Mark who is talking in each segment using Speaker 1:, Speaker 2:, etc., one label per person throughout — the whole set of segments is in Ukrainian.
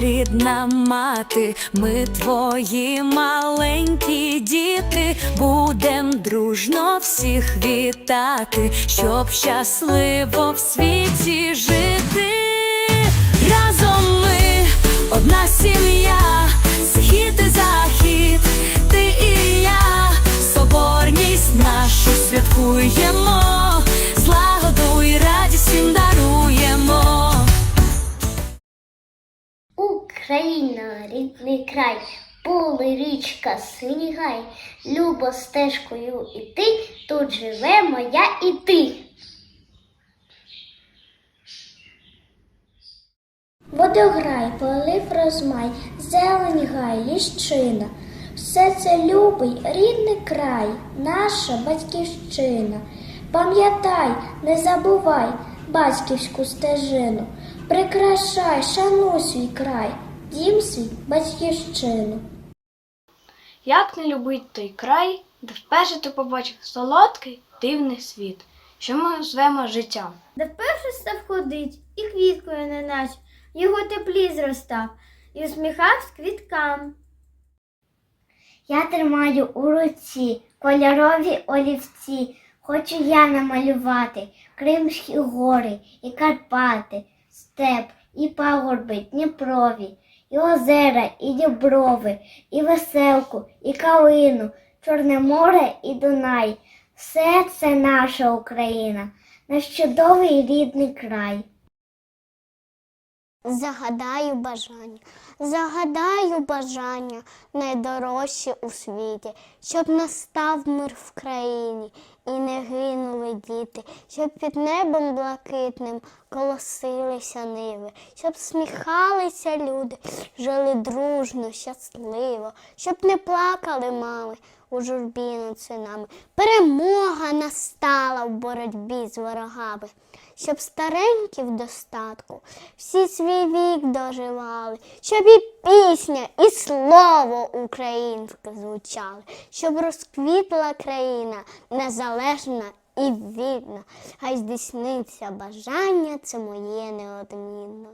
Speaker 1: рідна мати, ми твої маленькі діти, будем дружно всіх вітати, щоб щасливо в світі жити.
Speaker 2: Україна, рідний край, поле, річка, синій гай, любо стежкою іти, тут живе моя і ти. Водограй, полив розмай, зелень гай, ліщина. Все це любий, рідний край, наша батьківщина. Пам'ятай, не забувай батьківську стежину. Прикрашай, шануй свій край, дім свій батьківщину.
Speaker 3: Як не любить той край, де вперше ти побачив солодкий дивний світ, що ми звемо життям.
Speaker 4: Де вперше став ходить, і квіткою неначе, його теплі зростав, і усміхавсь квіткам.
Speaker 2: Я тримаю у руці кольорові олівці. Хочу я намалювати Кримські гори і Карпати, степ і пагорби Дніпрові, і озера, і діброви, і веселку, і калину, Чорне море і Дунай. Все це наша Україна, наш чудовий рідний край.
Speaker 5: Загадаю бажання, загадаю бажання найдорожче у світі, щоб настав мир в країні і не гинули діти, щоб під небом блакитним колосилися ниви, щоб сміхалися люди, жили дружно, щасливо, щоб не плакали мами у журбі над синами. Перемога настала в боротьбі з ворогами щоб старенькі в достатку всі свій вік доживали, щоб і пісня, і слово українське звучали, щоб розквітла країна незалежна і вільна, хай здійсниться бажання це моє неодмінно.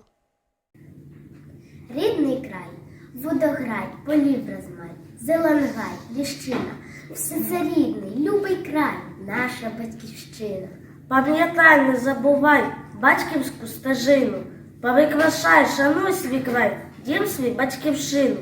Speaker 2: Рідний край, водограй, полів розмай, зеленгай, ліщина. Все це рідний, любий край, наша батьківщина.
Speaker 6: Пам'ятай, не забувай батьківську стежину, Повикрашай, шануй свій край, дім свій батьківщину.